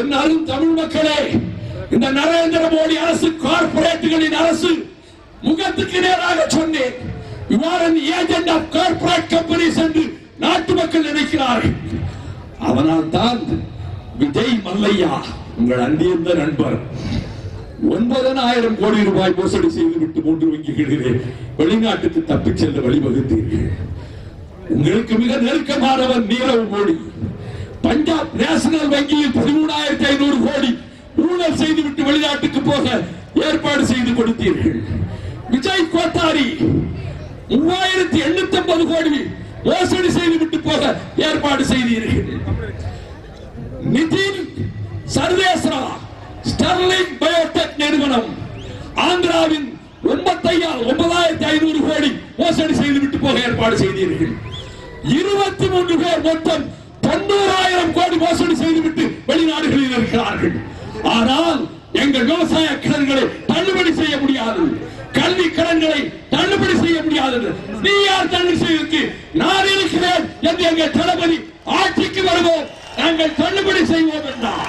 என்னாலும் தமிழ் மக்களே இந்த நரேந்திர மோடி அரசு கார்பரேட்டுகளின் அரசு முகத்துக்கு நேராக சொன்னேன். You agent of corporate of என்று நாட்டு மக்கள் நினைக்கிறார்கள். அதனால் தான் விஜய் மல்லையா உங்கள் அன்பியிருந்த நண்பர். ஒன்பதனாயிரம் கோடி ரூபாய் மோசடி செய்துவிட்டு மூன்று வங்கிகளிலே வெளிநாட்டுக்கு தப்பிச் செல்ல வழிவகுத்தீர்கள். உங்களுக்கு மிக நெருக்கமானவர் நீரவ் மோடி. பஞ்சாப் நேஷனல் வங்கியில் பதிமூணாயிரத்தி ஐநூறு கோடி ஊழல் செய்துவிட்டு வெளிநாட்டுக்கு போக ஏற்பாடு செய்து கொடுத்தீர்கள். விஜய் கோத்தாரி மூவாயிரத்தி எண்ணூத்தி ஐம்பது கோடி மோசடி செய்துவிட்டு போக ஏற்பாடு செய்தீர்கள். நிதின் சர்வேஸ்ரா ஸ்டெர்லிங் பயோடெக் நிறுவனம் ஆந்திராவின் ஒன்பத்தையா ஒன்பதாயிரத்தி ஐநூறு கோடி மோசடி செய்துவிட்டு போக ஏற்பாடு செய்தீர்கள். இருபத்தி மூன்று பேர் மொத்தம் தொண்ணூறாயிரம் கோடி மோசடி செய்துவிட்டு வெளிநாடுகளில் இருக்கிறார்கள். ஆனால் எங்கள் விவசாய கடன்களை தள்ளுபடி செய்ய முடியாது. கல்வி கடன்களை தள்ளுபடி செய்ய முடியாது. நீ யார் தள்ளுபடி செய்வதற்கு நான் இருக்கிறேன் என்று எங்கள் தளபதி ஆட்சிக்கு வருவோம். நாங்கள் தள்ளுபடி செய்வோம் என்றார்.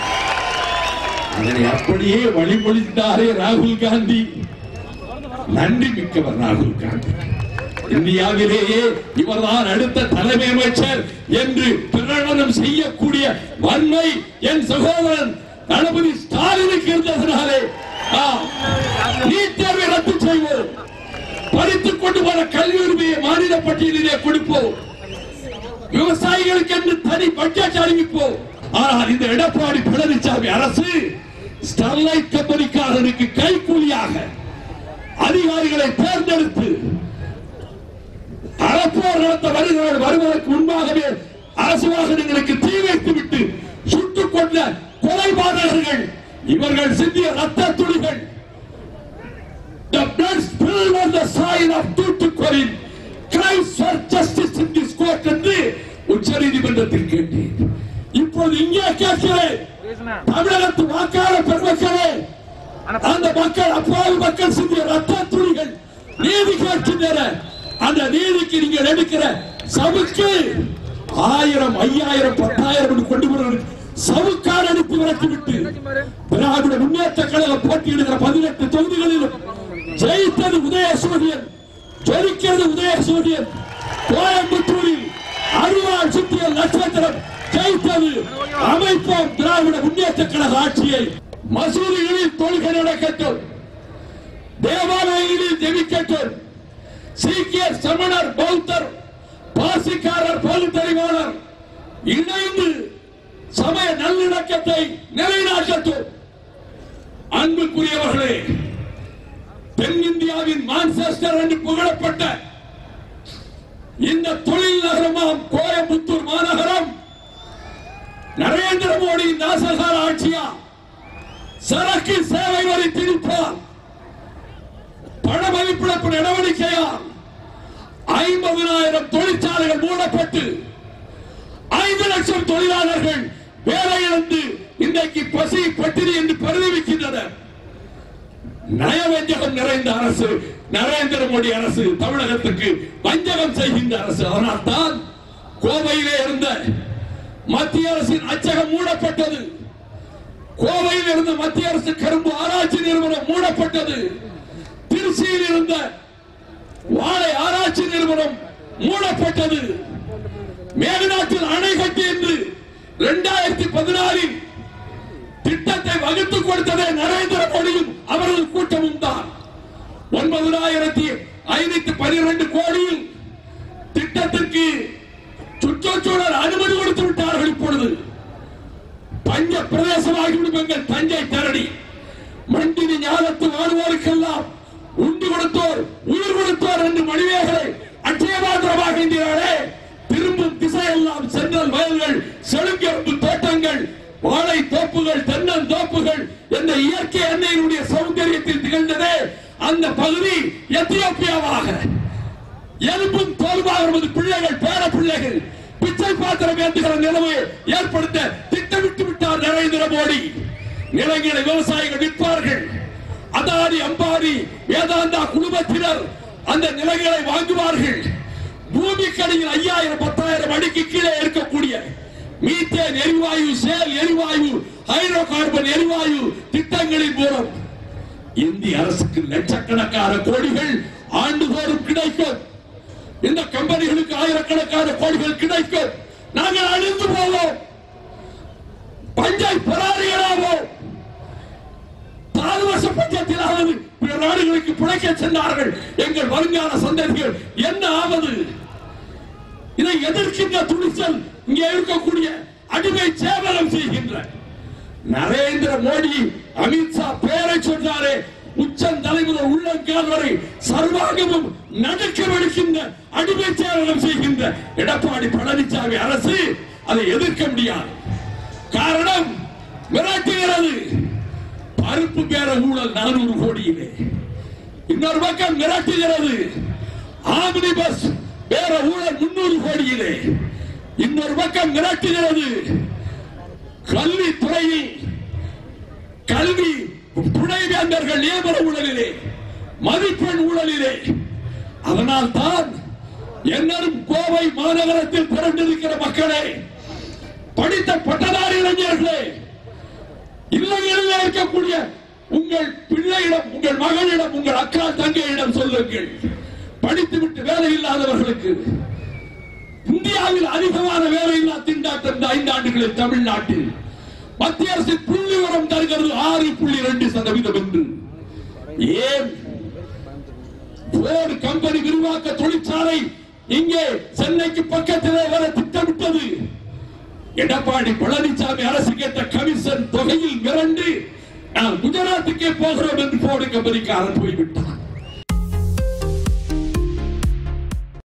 அதனை அப்படியே வழிமொழிந்தாரே ராகுல் காந்தி. நன்றி மிக்கவர் ராகுல் காந்தி. இந்தியாவிலேயே இவர்தான் அடுத்த தலைமை அமைச்சர் என்று பிரகடனம் செய்யக்கூடிய வன்மை என் சகோதரன் தளபதி ஸ்டாலினுக்கு இருந்ததனாலே நீட் தேர்வை ரத்து செய்வோம். படித்துக் கொண்டு வர கல்வி உரிமையை மாநில பட்டியலிலே கொடுப்போம். விவசாயிகளுக்கு என்று தனி பட்ஜெட் அறிவிப்போம். ஆனால் இந்த எடப்பாடி பழனிசாமி அரசு ஸ்டெர்லைட் கம்பெனிக்காரனுக்கு கைகூலியாக அதிகாரிகளை தேர்ந்தெடுத்து அறப்போர் நடத்த வருகிறார் வருவதற்கு முன்பாகவே அரசு வாகனங்களுக்கு தீ வைத்து விட்டு சுட்டுக் கொண்ட கொலைபாதகர்கள் இவர்கள் சிந்திய ரத்த துளிகள். The blood spilled on the soil of Tuticorin cries for justice in this court என்று உச்சநீதிமன்றத்தில் கேட்டேன். இப்போது இங்கே கேட்கிறேன். தமிழகத்து வாக்காளர் பெருமக்களே அந்த மக்கள் அப்பாவி மக்கள் சிந்திய ரத்த துளிகள் நீதி கேட்கின்றன அந்த நீதிக்கு நீங்கள் எடுக்கிற சவுக்கு ஆயிரம் ஐயாயிரம் பத்தாயிரம் கொண்டு வருவது சவுக்கார் அனுப்பி விரட்டிவிட்டு திராவிட முன்னேற்ற கழகம் போட்டியிடுகிற பதினெட்டு தொகுதிகளிலும் ஜெயித்தது உதயசூரியன் ஜெயிக்கிறது உதயசூரியன் கோயம்புத்தூரில் அருவாள் சுற்றிய நட்சத்திரம் ஜெயித்தது. அமைப்போம் திராவிட முன்னேற்ற கழக ஆட்சியை. மசூதிகளில் தொழுகை நடக்கட்டும். தேவாலயங்களில் ஜெபிக்கட்டும். சீக்கியர் சமணர் பௌத்தர் பாசிக்காரர் பகுத்தறிவாளர் இணைந்து சமய நல்லிணக்கத்தை நிலைநாட்டட்டும். அன்புக்குரியவர்களே தென்னிந்தியாவின் மான்செஸ்டர் என்று புகழப்பட்ட இந்த தொழில் நகரமாம் கோயம்புத்தூர் மாநகரம். நரேந்திர மோடி நாசகார ஆட்சியா? சரக்கு சேவை வரி திணிப்பார் பண மதிப்பிழப்பு நடவடிக்கையால் ஐம்பதனாயிரம் தொழிற்சாலைகள் மூடப்பட்டு ஐந்து லட்சம் தொழிலாளர்கள் வேலை இழந்து இன்றைக்கு பசி பட்டினி என்று பரிதவிக்கின்றனர். நயவஞ்சகம் நிறைந்த அரசு நரேந்திர மோடி அரசு தமிழகத்துக்கு வஞ்சகம் செய்கின்ற அரசு. அதனால் தான் கோவையிலே இருந்த மத்திய அரசின் அச்சகம் மூடப்பட்டது. கோவையில் இருந்த மத்திய அரசு கரும்பு ஆராய்ச்சி நிறுவனம் மூடப்பட்டது. திருச்சியில் இருந்த வாழை ஆராய்ச்சி நிறுவனம் மூடப்பட்டது. மேகநாட்டில் அணை கட்டி என்று இரண்டாயிரத்தி பதினாறில் திட்டத்தை வகுத்து கொடுத்ததே நரேந்திர மோடியும் அவரது கூட்டமும் தான். ஒன்பதாயிரத்தி ஐநூத்தி பனிரெண்டு கோடியில் திட்டத்திற்கு சுற்றுச்சூழல் அனுமதி கொடுத்து விட்டார்கள் இப்பொழுது. பஞ்ச பிரதேசமாகிவிடும் எங்கள் தஞ்சை தரணி. மண்டினி ஞானத்து திகழ்ந்ததே அந்த பகுதி எத்தியோப்பியாவாக. எலும்பும் தோல்வாக நமது பிள்ளைகள் பேர பிள்ளைகள். பிச்சை பாத்திரம் ஏற்றுகிற நிலைமையை ஏற்படுத்த திட்டமிட்டு விட்டார் நரேந்திர மோடி. நிலங்களை விவசாயிகள் விற்பார்கள் அதானி அம்பானி வேதாந்தா குடும்பத்தினர் அந்த நிலங்களை வாங்குவார்கள். பூமிக்கடியில் ஐயாயிரம் பத்தாயிரம் அடிக்கு கீழே இருக்கக்கூடிய மீத்தேன் எரிவாயு சேல் எரிவாயு ஹைட்ரோ கார்பன் எரிவாயு திட்டங்களின் மூலம். இந்திய அரசுக்கு லட்சக்கணக்கான கோடிகள் ஆண்டுதோறும் கிடைக்கும். இந்த கம்பெனிகளுக்கு ஆயிரக்கணக்கான கோடிகள் கிடைக்கும். நாங்கள் அழிந்து போவோம். பஞ்சை பராரிகளாவோம் தாழ்வச பஞ்சத்திலாவது பிற நாடுகளுக்கு பிழைக்க சென்றார்கள். எங்கள் வருங்கால சந்ததிகள் என்ன ஆவது? இதை எதிர்க்கின்ற துணிச்சல் இங்கே இருக்கக்கூடிய அடிமை சேவலம் செய்கின்ற நரேந்திர மோடி அமித்ஷா பேரை சொன்னாரே உச்சம் தலைமுதல் உள்ளங்கால் வரை சர்வாங்கமும் நடுக்க வெடிக்கின்ற அடிமை சேவனம் செய்கின்ற எடப்பாடி பழனிசாமி அரசு அதை எதிர்க்க முடியாது. காரணம் மிரட்டுகிறது. பருப்பு பேர ஊழல் நானூறு கோடியிலே. இன்னொரு பக்கம் மிரட்டுகிறது. ஆமினி பஸ் பேர ஊழல் முன்னூறு கோடியிலே. இன்னொரு பக்கம் மிரட்டுகிறது. கல்வி துணை கல்வி துணைவேந்தர்கள் நியமன ஊழலிலே மதிப்பெண் ஊழலிலே. அதனால் தான் என்னரும் கோவை மாநகரத்தில் பிறந்திருக்கிற மக்களே படித்த பட்டதாரி இளைஞர்களே இல்லங்களில் இருக்கக்கூடிய உங்கள் பிள்ளையிடம் உங்கள் மகளிடம் உங்கள் அக்கா தங்கையிடம் சொல்லுங்கள். படித்துவிட்டு வேலை இல்லாதவர்களுக்கு இந்தியாவில் அதிகமான வேலையில்லா திண்டாட்டம் இந்த ஐந்து ஆண்டுகளில் தமிழ்நாட்டில். மத்திய அரசு புள்ளி உரம் தருகிறது ஆறு புள்ளி ரெண்டு சதவீதம் என்று. ஏன்? போர்டு கம்பெனி விரிவாக்க தொழிற்சாலை இங்கே சென்னைக்கு பக்கத்திலே வர திட்டமிட்டது. எடப்பாடி பழனிசாமி அரசு கேட்ட கமிஷன் தொகையில் மிரண்டு நான் குஜராத்துக்கே போகிறோம் என்று போர்டு கம்பெனிக்காரன் போய்விட்டான்